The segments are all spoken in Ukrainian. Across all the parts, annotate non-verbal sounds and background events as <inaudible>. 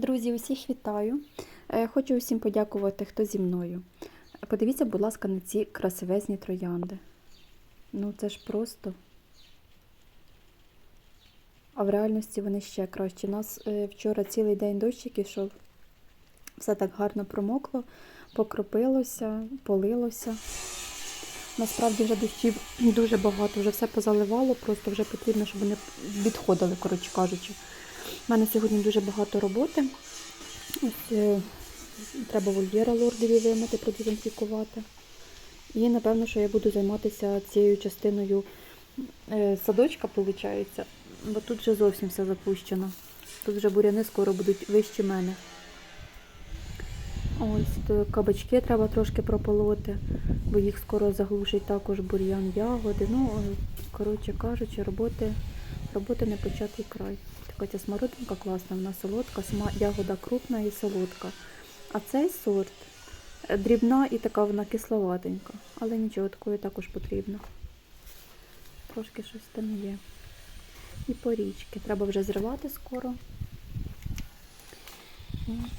Друзі, усіх вітаю. Е, Хочу усім подякувати, хто зі мною. Подивіться, будь ласка, на ці красивезні троянди. Ну, це ж просто. А в реальності вони ще кращі. У нас е, вчора цілий день дощик ішов. Все так гарно промокло, покропилося, полилося. Насправді вже дощів дуже багато, вже все позаливало, просто вже потрібно, щоб вони відходили, коротше кажучи. У мене сьогодні дуже багато роботи. Ось, е, треба вольєра лордові вимити, продезінфікувати. І напевно, що я буду займатися цією частиною е, садочка, виходить. Бо тут вже зовсім все запущено. Тут вже буряни скоро будуть вищі мене. Ось то кабачки треба трошки прополоти, бо їх скоро заглушить також бур'ян ягоди. Ну, е, коротше кажучи, роботи, роботи не початий край. Така ця смородинка класна, вона солодка, ягода крупна і солодка. А цей сорт е, дрібна і така вона кисловатенька. Але нічого, такої також потрібно. Трошки щось там є. І порічки. Треба вже зривати скоро. От.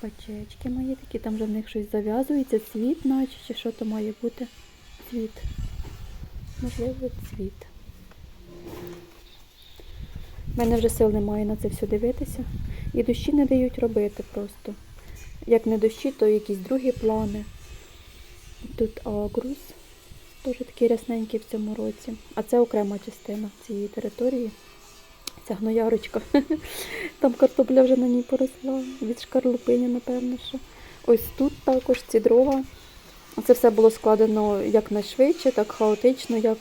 Пачечки мої такі, там вже в них щось зав'язується, цвіт, наче чи що то має бути. Цвіт. Можливо, цвіт. У мене вже сил немає на це все дивитися. І дощі не дають робити просто. Як не дощі, то якісь другі плани. Тут агрус, теж такий рясненький в цьому році. А це окрема частина цієї території. Ця гноярочка. <laughs> Там картопля вже на ній поросла. Від шкарлупині, напевно, що. Ось тут також ці дрова. Це все було складено як найшвидше, так хаотично, як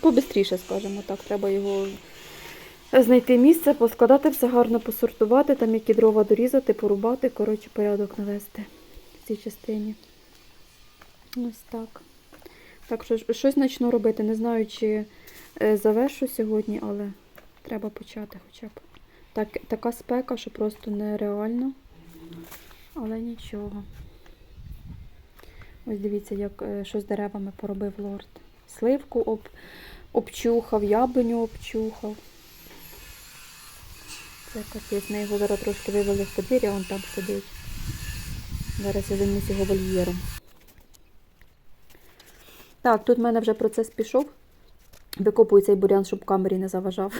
побистріше, скажімо так. Треба його знайти місце, поскладати все гарно, посортувати, там які дрова дорізати, порубати, коротше, порядок навести в цій частині. Ось так. Так що щось почну робити. Не знаю, чи е, завершу сьогодні, але треба почати хоча б. Так, така спека, що просто нереально. Але нічого. Ось дивіться, як е, що з деревами поробив лорд. Сливку об, обчухав, яблуню обчухав. Капець. Ми його зараз трошки вивели в подвір'я, він там сидить. Зараз я займусь його вольєром. Так, тут в мене вже процес пішов. Викопую цей бурян, щоб камері не заважав.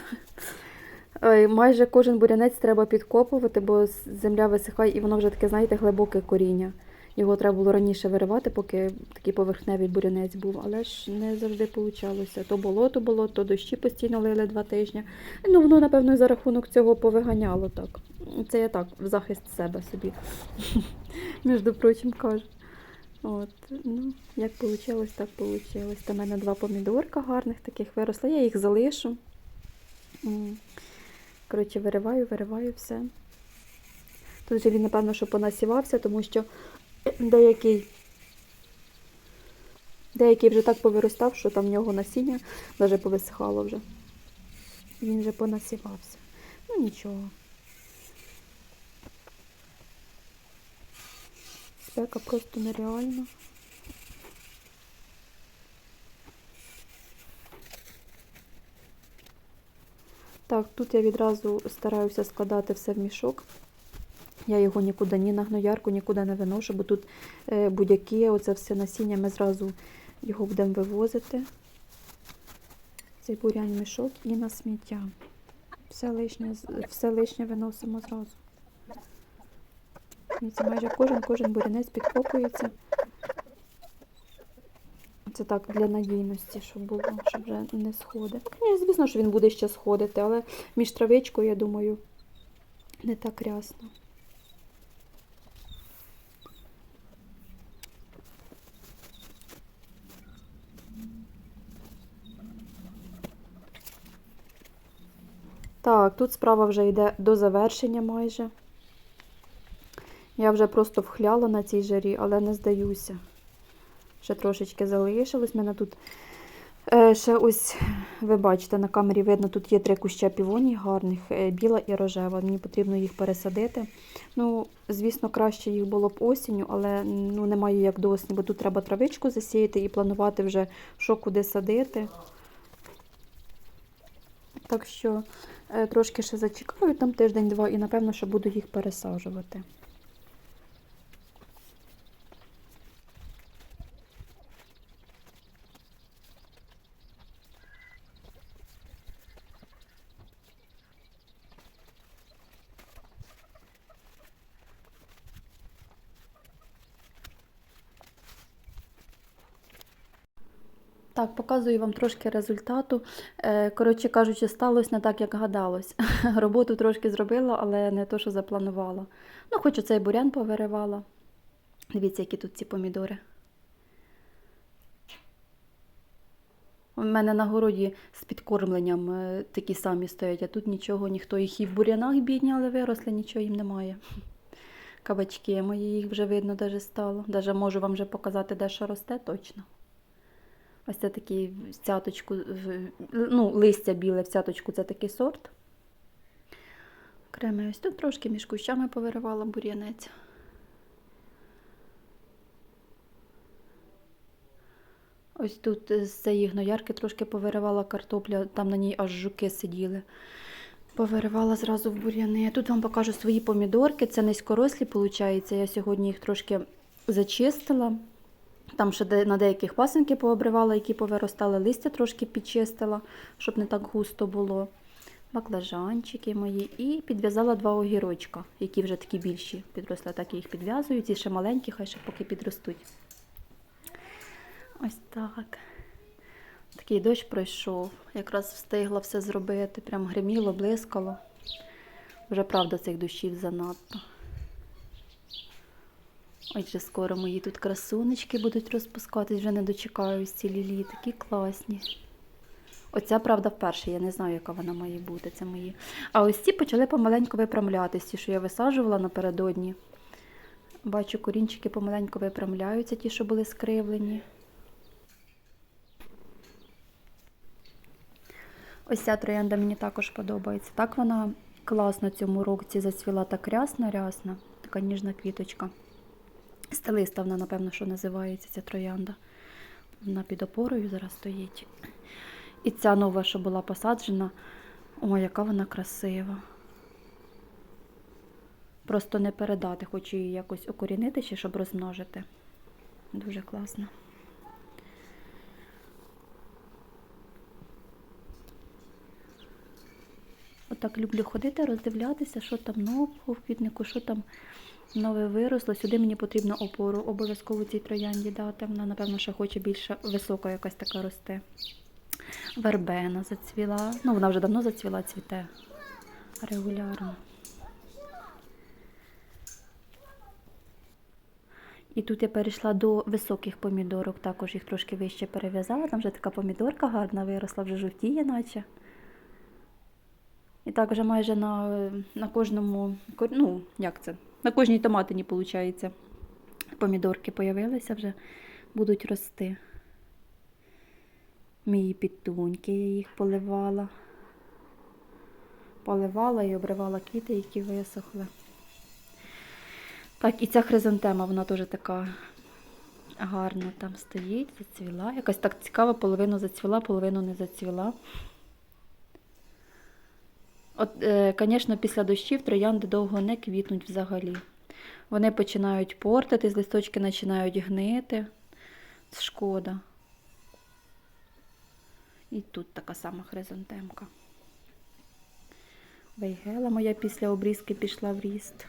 <laughs> Майже кожен бурянець треба підкопувати, бо земля висихає і воно вже таке, знаєте, глибоке коріння. Його треба було раніше виривати, поки такий поверхневий бурянець був, але ж не завжди вийшло. То болото було, то дощі постійно лили два тижні. Ну, воно, напевно, за рахунок цього повиганяло так. Це я так, в захист себе собі, <laughs> між прочим, кажу. От, ну, як вийшло, так вийшло. Та в мене два помідорка гарних таких виросли. Я їх залишу. Коротше, вириваю, вириваю все. Тут же він, напевно, що понасівався, тому що деякий, деякий вже так повиростав, що там в нього насіння навіть повисихало вже. Він вже понасівався. Ну нічого. Спека просто нереальна. Так, тут я відразу стараюся складати все в мішок. Я його нікуди ні на гноярку, нікуди не виношу, бо тут е, будь-які, оце все насіння, ми зразу його будемо вивозити. Цей бурянь мішок і на сміття. Все лишнє, все лишнє виносимо зразу. Це майже кожен, кожен бурянець підкопується. Це так для надійності, щоб було, щоб вже не сходив. Ні, звісно, що він буде ще сходити, але між травичкою, я думаю, не так рясно. Так, тут справа вже йде до завершення майже. Я вже просто вхляла на цій жарі, але не здаюся. Ще трошечки залишилось. Мене тут е, ще ось, ви бачите, на камері видно, тут є три куща півоній гарних, е, біла і рожева. Мені потрібно їх пересадити. Ну, звісно, краще їх було б осінню, але ну, немає як до осені, бо тут треба травичку засіяти і планувати вже, що куди садити. Так що е, трошки ще зачекаю там тиждень-два і напевно, що буду їх пересаджувати. Так, показую вам трошки результату. Е, Коротше кажучи, сталося не так, як гадалось. <laughs> Роботу трошки зробила, але не то, що запланувала. Ну, хоч оцей бурян повиривала. Дивіться, які тут ці помідори. У мене на городі з підкормленням е, такі самі стоять, а тут нічого, ніхто їх і в бурянах бідні, але виросли, нічого їм немає. Кабачки мої, їх вже видно даже стало. Даже можу вам вже показати, де що росте точно. Ось це такий в цяточку, ну, листя біле в цяточку, це такий сорт. Окремий ось тут трошки між кущами повиривала бур'янець. Ось тут з цієї гноярки трошки повиривала картопля, там на ній аж жуки сиділи. Повиривала зразу в бур'яни. Тут вам покажу свої помідорки. Це низькорослі, виходить. Я сьогодні їх трошки зачистила. Там ще на деяких пасинки пообривала, які повиростали, листя трошки підчистила, щоб не так густо було. Баклажанчики мої. І підв'язала два огірочка, які вже такі більші підросли, так їх підв'язую. Ці ще маленькі, хай ще поки підростуть. Ось так. Такий дощ пройшов. Якраз встигла все зробити. Прям гриміло, блискало. Вже правда цих дощів занадто. Ой, вже скоро мої тут красунечки будуть розпускатись, вже не дочекаюсь ці лілії, такі класні. Оця, правда, вперше, я не знаю, яка вона має бути. Це мої. А ось ці почали помаленьку випрямлятися, ті, що я висаджувала напередодні. Бачу, корінчики помаленьку випрямляються, ті, що були скривлені. Ось ця троянда мені також подобається. Так вона класно цьому році зацвіла так рясно-рясно. Така ніжна квіточка. Стелиста вона, напевно, що називається ця троянда. Вона під опорою зараз стоїть. І ця нова, що була посаджена, о, яка вона красива. Просто не передати, хочу її якось окорінити ще, щоб розмножити. Дуже класно. Отак люблю ходити, роздивлятися, що там нового в квітнику, що там нове виросло. Сюди мені потрібно опору обов'язково цій троянді дати. Вона, напевно, ще хоче більше висока якась така росте. Вербена зацвіла. Ну, вона вже давно зацвіла, цвіте регулярно. І тут я перейшла до високих помідорок, також їх трошки вище перев'язала. Там вже така помідорка гарна виросла, вже жовтіє, наче. І так вже майже на, на кожному, ну, як це? На кожній томатині, виходить, помідорки появилися вже, будуть рости. Мої підтуньки, я їх поливала. Поливала і обривала квіти, які висохли. Так, і ця хризантема, вона теж така гарна там стоїть, зацвіла. Якась так цікава, половину зацвіла, половину не зацвіла. От, е, звісно, після дощів троянди довго не квітнуть взагалі. Вони починають портитись, листочки починають гнити. Шкода. І тут така сама хризантемка. Вейгела моя після обрізки пішла в ріст.